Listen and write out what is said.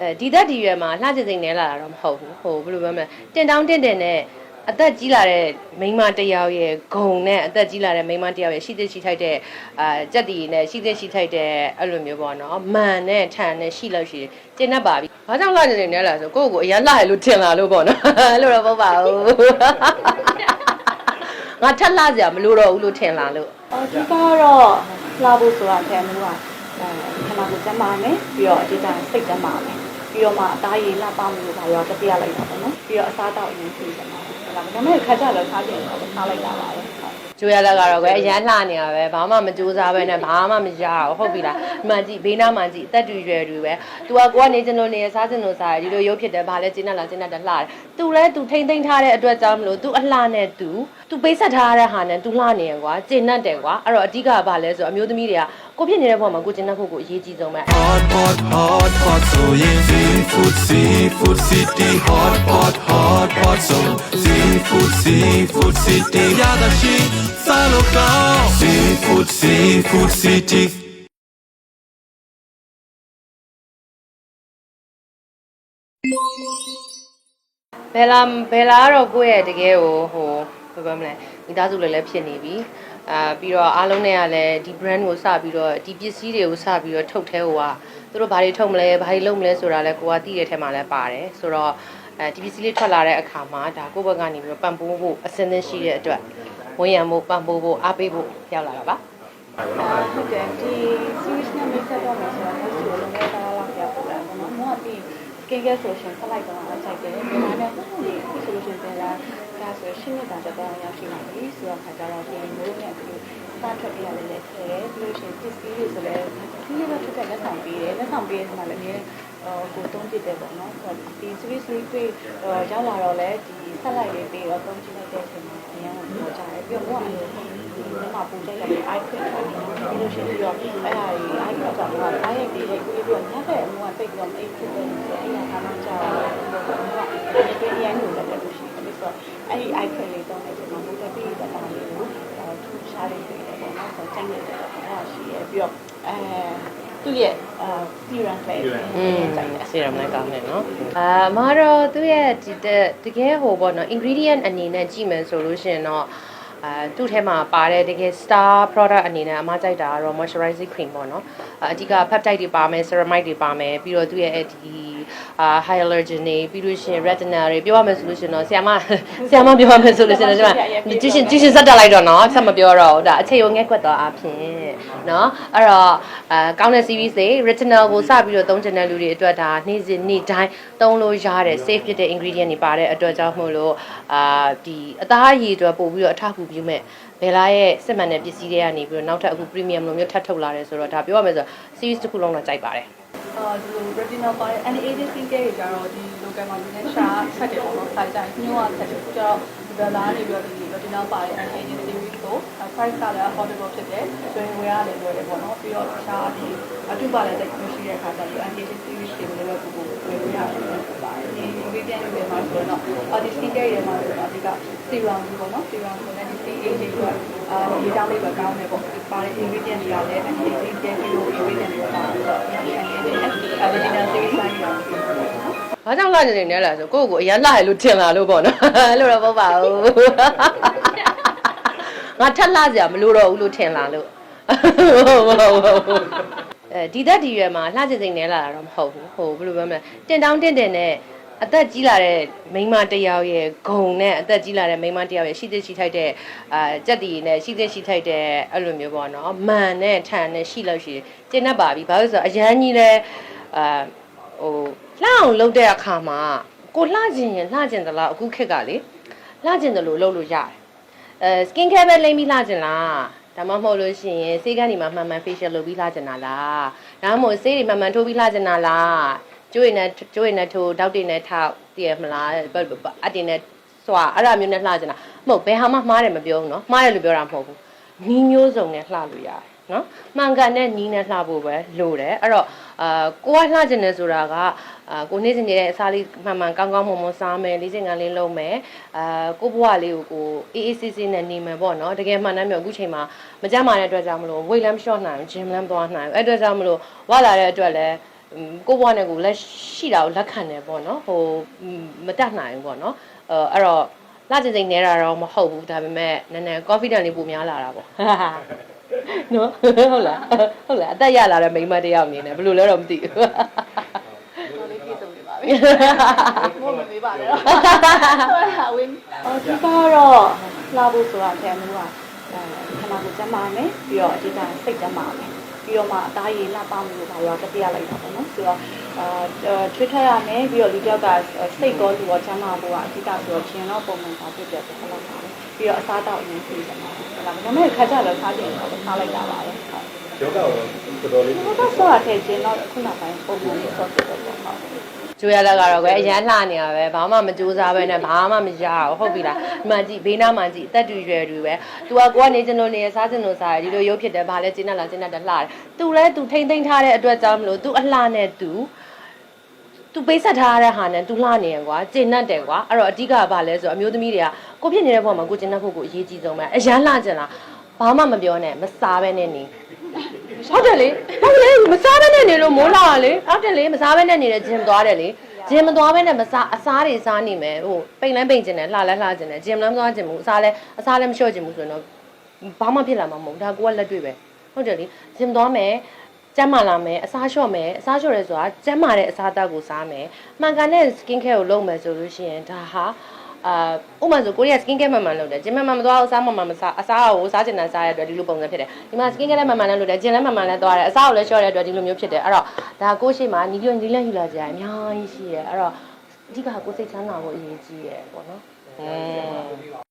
အဲဒီသက်ဒီရွယ်မှာလှကျင်စိန်နဲလာတာတော့မဟုတ်ဘူးဟိုဘယ်လိုပြောမလဲတင်တောင်းတင်တင်နဲ့အသက်ကြီးလာတဲ့မိန်းမတစ်ယောက်ရဲ့ဂုံနဲ့အသက်ကြီးလာတဲ့မိန်းမတစ်ယောက်ရဲ့ရှိသရှိထိုက်တဲ့အာကြက်တီနဲ့ရှိသရှိထိုက်တဲ့အဲ့လိုမျိုးပေါ့နော်မန်နဲ့ထန်နဲ့ရှိလို့ရှိရင်ကျင်းတတ်ပါပြီ။ဘာကြောင့်လှကျင်စိန်နဲလာဆိုကိုယ့်ကိုယ်အရင်လှရလို့ထင်လာလို့ပေါ့နော်။အဲ့လိုတော့မဟုတ်ပါဘူး။ငါထက်လှစရာမလိုတော့ဘူးလို့ထင်လာလို့အဓိကတော့လာဖို့ဆိုတာအဲမျိုးကအဲခဏကိုကျမ်းပါမယ်ပြီးတော့အဓိကစိတ်ကျမ်းပါမယ် ပြီးတော့မှအသားရည်လှပမှုလို့ဒါရောတတိယလိုက်တာပေါ့နော်ပြီးတော့အစားတောက်အရင်ပြင်တယ်ဟုတ်လားဒါပေမဲ့ခက်ကြတော့စားကြတယ်တော့စားလိုက်တာပါပဲဟုတ် ကျိုးရလက်ကတော့ကွယ်အရန်လှနေရပဲဘာမှမကြိုးစားပဲနဲ့ဘာမှမရဘူးဟုတ်ပြီလားဒီမှာကြည့်ဘေးနားမှာကြည့်အသက်တူရွယ်တူပဲ तू ကကိုကနေကျင်လို့နေရစားကျင်လို့စားရဒီလိုရုပ်ဖြစ်တယ်ဘာလဲကျင်းတတ်လားကျင်းတတ်တယ်လှတယ် तू လဲ तू ထိမ့်သိမ့်ထားတဲ့အတွက်ကြောင့်မလို့ तू အလှနဲ့ तू तू ပေးဆက်ထားတဲ့ဟာနဲ့ तू လှနေရကွာကျင်တတ်တယ်ကွာအဲ့တော့အဓိကကဘာလဲဆိုတော့အမျိုးသမီးတွေကကိုဖြစ်နေတဲ့ဘဝမှာကိုကျင်တတ်ဖို့ကိုအရေးကြီးဆုံးပဲ Hot, hot, hot, hot, so yeah. Seafood, seafood city. Hot, hot, hot, hot, so seafood, seafood city. Yeah, the shit, salo go. Seafood, seafood city. ဘယ်လာဘယ်လာကတော့ကိုယ့်ရဲ့တကယ်ကိုဟိုဘယ်ပြောမလဲမိသားစုလည်းလည်းဖြစ်နေပြီအာပြီးတော့အားလုံးနဲ့ကလည်းဒီ brand ကိုစပြီးတော့ဒီပစ္စည်းတွေကိုစပြီးတော့ထုတ်ထဲဟိုကသူတို့ဘာတွေထုတ်မလဲဘာတွေလုပ်မလဲဆိုတာလည်းကိုကသိတဲ့ထဲမှာလည်းပါတယ်ဆိုတော့ အဲဒီပစ္စည်းလေးထွက်လာတဲ့အခါမှာဒါကိုယ့်ဘက်ကနေပြီးတော့ပံ့ပိုးဖို့အစင်းသင်းရှိတဲ့အတွက်ဝန်ရံဖို့ပံ့ပိုးဖို့အားပေးဖို့ရောက်လာတာပါဟုတ်တယ်ဒီ series နဲ့မိတ်ဆက်တော့မယ်ဆိုတော့ဒီလိုလည်းတားလောက်ပြပို့လာတယ်နော်။မောကဒီ skin care solution ဆက်လိုက်တော့အဆိုင်တယ်။ဒီမှာလည်းဒီ solution ပြန်လာဒါဆိုရှင်းနေတာတော့ရောက်ရှိလာပြီ။ဆိုတော့ခါကြတော့ဒီမျိုးနဲ့ဒီစထွက်ပြရတယ်လည်းခဲပြီးလို့ရှိရင် tip တွေဆိုလည်းဒီလိုပဲထွက်တဲ့လက်ဆောင်ပေးတယ်။လက်ဆောင်ပေးရတဲ့မှာလည်းအများဟို ကိုတုံးကြည့်တယ်ပေါ့နော်။ဆိုတော့ဒီ series လေးတွေ့ရောက်လာတော့လည်းဒီဆက်လိုက်လေးပြီးတော့တုံးကြည့်လိုက်တဲ့အချိန်မှာအရင်ကပေါ်ကြတယ်။ပြီးတော့မောကဒီမှာပူကြိုက်လိုက်တဲ့ icon ပြီးလို့ရှိရင်ပြီးတော့အဲ့ဒါကြီး icon ကဘာလဲအဲ့ဒီလေးကိုပြီးတော့ညက်တဲ့အမှုကပိတ်ပြီးတော့အိတ်ဖြစ်တယ်ဆိုတော့အဲ့ဒါကမှကြာတယ်ဒီကိအရင်လိုလည်းတက်လို့ရှိတယ်ဆိုတော့အဲ့ဒီ icon လေးတော့အဲ့ဒီမှာဘုဒ္ဓပိတတာလေးကိုထူရှားလေးတွေ့တယ်ပေါ့နော်ဆိုတော့ကျန်နေတယ်ပေါ့အဲ့ဒါရှိရပြီးတော့အဲ သူ့ရဲ့အာ serum လေး อืมဆီရမ်လည်းကောင်းတယ်เนาะအာအမတော့သူ့ရဲ့ဒီတတကယ်ဟိုပေါ့เนาะ ingredient အနေနဲ့ကြည့်မယ်ဆိုလို့ရှိရင်တော့အာသူ့ထဲမှာပါတဲ့တကယ် star product အနေနဲ့အမကြိုက်တာကတော့ moisturizing cream ပေါ့เนาะအအဓိက peptide တွေပါမယ် ceramide တွေပါမယ်ပြီးတော့သူ့ရဲ့ဒီ အာ hyaluronan တွေပြီးလို့ရှိရင် retina တွေပြောရမယ်ဆိုလို့ရှိရင်တော့ဆရာမဆရာမပြောရမယ်ဆိုလို့ရှိရင်တော့ကျွန်မကျူရှင်ကျူရှင်ဆက်တက်လိုက်တော့နော်ဆက်မပြောတော့ဘူးဒါအခြေရုံငဲ့ကွက်တော့အဖြစ်နော်အဲ့တော့အာကောင်းတဲ့ series တွေ retinal ကိုစပြီးတော့သုံးချင်တဲ့လူတွေအတွက်ဒါနေ့စဉ်နေ့တိုင်းသုံးလို့ရတဲ့ safe ဖြစ်တဲ့ ingredient တွေပါတဲ့အတွက်ကြောင့်မို့လို့အာဒီအသားရည်အတွက်ပို့ပြီးတော့အထောက်အကူပြုမဲ့ဘယ်လာရဲ့စစ်မှန်တဲ့ပစ္စည်းတွေကနေပြီးတော့နောက်ထပ်အခု premium လိုမျိုးထပ်ထုတ်လာတယ်ဆိုတော့ဒါပြောရမယ်ဆိုတော့ series တစ်ခုလုံးတော့ကြိုက်ပါတယ် ဒီလို retinol ပါတဲ့ anti aging skin care တွေကြတော့ဒီ local မှာဒီနဲ့ရှာဆက်တယ်ပေါ့နော်။ဆိုင်တိုင်းညို့ကဆက်တယ်ကြတော့ဒီဘလာနေပြီးတော့ဒီ retinol ပါတဲ့ anti aging series ကို price ကလည်း affordable ဖြစ်တယ်။ဆိုရင်ဝယ်ရတယ်လွယ်တယ်ပေါ့နော်။ပြီးတော့ရှာဒီအတူပါလည်းတိတ်မရှိတဲ့အခါကျတော့ anti aging series တွေကိုလည်းပို့ပို့ဝယ်လို့ရတယ်ဖြစ်ပါတယ်။ဒီ ingredient တွေမှာဆိုတော့အာဒီ skin care တွေမှာဆိုတော့အဓိက serum ပေါ့နော်။ serum ဆိုတဲ့ဒီ aging ကအာဒီတောင်းလေးပဲကောင်းတယ်ပေါ့။ပါတဲ့ ingredient တွေကလည်း anti aging တဲ့ပြီးလို့ ingredient တွေပါဆိုတော့ anti aging original series ဆိုင်ရောဘာကြောင့်လှနေနေလဲဆိုကိုယ့်ကိုယ်အရင်လှရလို့ထင်လာလို့ပေါ့နော်အဲ့လိုတော့မဟုတ်ပါဘူး ငါထက်လှစရာမလိုတော့ဘူးလို့ထင်လာလို့အဲဒီသက်ဒီရွယ်မှာလှကျင်စိန်နေလာတာတော့မဟုတ်ဘူးဟိုဘယ်လိုပြောမလဲတင်တောင်းတင်တင်နဲ့အသက်ကြီးလာတဲ့မိန်းမတစ်ယောက်ရဲ့ဂုံနဲ့အသက်ကြီးလာတဲ့မိန်းမတစ်ယောက်ရဲ့ရှိသရှိထိုက်တဲ့အာကြက်တီနဲ့ရှိသရှိထိုက်တဲ့အဲ့လိုမျိုးပေါ့နော်မန်နဲ့ထန်နဲ့ရှိလို့ရှိရင်ကျင်းတတ်ပါပြီဘာလို့လဲဆိုတော့အရန်ကြီးလဲအာဟိုလှအောင်လုပ်တဲ့အခါမှာကိုလှကျင်ရင်လှကျင်သလားအခုခက်ကလေလှကျင်တယ်လို့လုပ်လို့ရတယ် အဲ skin care ပဲလိမ့်ပြီးလာကြလားဒါမှမဟုတ်လို့ရှိရင်ဆေးကန်းဒီမှာမှန်မှန် facial လုပ်ပြီးလာကြတာလားဒါမှမဟုတ်ဆေးတွေမှန်မှန်ထိုးပြီးလာကြတာလားကျွေးနဲ့ကျွေးနဲ့ထိုးတောက်တွေနဲ့ထောက်တည်ရမလားအတင်နဲ့စွာအဲ့ဒါမျိုးနဲ့လှကြတာမဟုတ်ဘယ်ဟာမှမှားတယ်မပြောဘူးနော်မှားတယ်လို့ပြောတာမဟုတ်ဘူးနီးမျိုးစုံနဲ့လှလို့ရတယ်နော်မှန်ကန်တဲ့နီးနဲ့လှဖို့ပဲလိုတယ်အဲ့တော့ အာကိုကလှကျင်နေဆိုတာကအာကိုနေ့စဉ်နေတဲ့အစားလေးမှန်မှန်ကောင်းကောင်းမွန်မွန်စားမယ်လေးစင်ကလေးလုပ်မယ်အာကိုဘွားလေးကိုကိုအေးအေးဆေးဆေးနဲ့နေမယ်ပေါ့နော်တကယ်မှန်တမ်းပြောအခုချိန်မှာမကြမ်းမာတဲ့အတွက်ကြောင့်မလို့ဝေးလမ်းမလျှော့နိုင်ဘူးဂျင်လမ်းမသွားနိုင်ဘူးအဲ့အတွက်ကြောင့်မလို့ဝလာတဲ့အတွက်လည်းကိုဘွားနဲ့ကိုလက်ရှိတာကိုလက်ခံတယ်ပေါ့နော်ဟိုမတတ်နိုင်ဘူးပေါ့နော်အဲအဲ့တော့လာကြင်စိန်နေတာတော့မဟုတ်ဘူးဒါပေမဲ့နည်းနည်း confident လေးပိုများလာတာပေါ့ နော်ဟုတ်လားဟုတ်လားအသက်ရလာတဲ့မိန်းမတစ်ယောက်အနေနဲ့ဘယ်လိုလဲတော့မသိဘူးတော်လေးပြည့်စုံနေပါပြီ။မို့မမေးပါနဲ့တော့။ဟာဝင်းအော်ဒီကတော့လာဖို့ဆိုတာဆရာမလို့ကအဲခဏကိုကျမ်းပါမယ်ပြီးတော့အဓိကစိတ်ကျမ်းပါမယ်ပြီးတော့မှအသားရည်လှပမှုလို့ပါရောတတိယလိုက်တာပေါ့နော်ဆိုတော့အာထွေးထရရမယ်ပြီးတော့ဒီတယောက်ကစိတ်ကောလူရောကျမ်းပါဖို့ကအဓိကဆိုတော့ရှင်တော့ပုံမှန်သာဖြစ်ပြတယ်ဟုတ်လားပါပြီး တော့အစားတောက်အရင်ပြင်တယ်ဟုတ်လားဒါပေမဲ့ခါကြတော့စားကြတယ်တော့စားလိုက်တာပါပဲဟုတ် ယောဂကိုတော်တော်လေး ဒီတော့ဆော့ရတဲ့ကျင်းတော့ခုနောက်ပိုင်းပုံမှန်လေးဆော့ဖြစ်တော့ပေါ့ဟုတ် ကျိုးရလက်ကတော့ကွယ်အရန်လှနေရပဲဘာမှမကြိုးစားပဲနဲ့ဘာမှမရဘူးဟုတ်ပြီလားဒီမှာကြည့်ဘေးနားမှာကြည့်အသက်တူရွယ်တူပဲ तू ကကိုကနေကျင်လို့နေရစားကျင်လို့စားရဒီလိုရုပ်ဖြစ်တယ်ဘာလဲကျင်းတတ်လားကျင်းတတ်တယ်လှတယ် तू လဲ तू ထိမ့်သိမ့်ထားတဲ့အတွက်ကြောင့်မလို့ तू အလှနဲ့ तू तू ပေးဆက်ထားတဲ့ဟာနဲ့ तू လှနေရကွာကျင်တတ်တယ်ကွာအဲ့တော့အဓိကကဘာလဲဆိုတော့အမျိုးသမီးတွေကကိုဖြစ်နေတဲ့ဘဝမှာကိုကျင်တတ်ဖို့ကိုအရေးကြီးဆုံးပဲအရန်လှကျင်လားဘာမှမပြောနဲ့မစားပဲနဲ့နေဟုတ်တယ်လေဟုတ်လေမစားဘဲနဲ့နေလို့မိုးလာတာလေဟုတ်တယ်လေမစားဘဲနဲ့နေတယ်ဂျင်သွားတယ်လေဂျင်မသွားဘဲနဲ့မစားအစားတွေစားနေမယ်ဟိုပိန်လန်းပိန်ကျင်တယ်လှလဲလှကျင်တယ်ဂျင်လန်းမသွားကျင်ဘူးအစားလဲအစားလဲမလျှော့ကျင်ဘူးဆိုရင်တော့ဘာမှဖြစ်လာမှာမဟုတ်ဒါကိုကလက်တွေ့ပဲဟုတ်တယ်လေဂျင်သွားမယ် ကျမ်းမာလာမယ်အစားလျှော့မယ်အစားလျှော့ရဲဆိုတာကျမ်းမာတဲ့အစားအသောက်ကိုစားမယ်မှန်ကန်တဲ့ skin care ကိုလုပ်မယ်ဆိုလို့ရှိရင်ဒါဟာအာဥပမာဆိုကိုရီးယား skin care မှန်မှန်လုပ်တယ်ဂျင်မှန်မှန်မသွားဘူးအစားမှန်မှန်မစားအစားကိုစားကျင်တာစားရတဲ့အတွက်ဒီလိုပုံစံဖြစ်တယ်ဒီမှာ skin care လည်းမှန်မှန်လည်းလုပ်တယ်ဂျင်လည်းမှန်မှန်လည်းသွားတယ်အစားကိုလည်းလျှော့ရတဲ့အတွက်ဒီလိုမျိုးဖြစ်တယ်အဲ့တော့ဒါကိုရှိမှနီးပြနီးလက်ယူလာကြရအများကြီးရှိတယ်အဲ့တော့အဓိကကိုစိတ်ချမ်းသာဖို့အရေးကြီးရယ်ပေါ့နော်อืม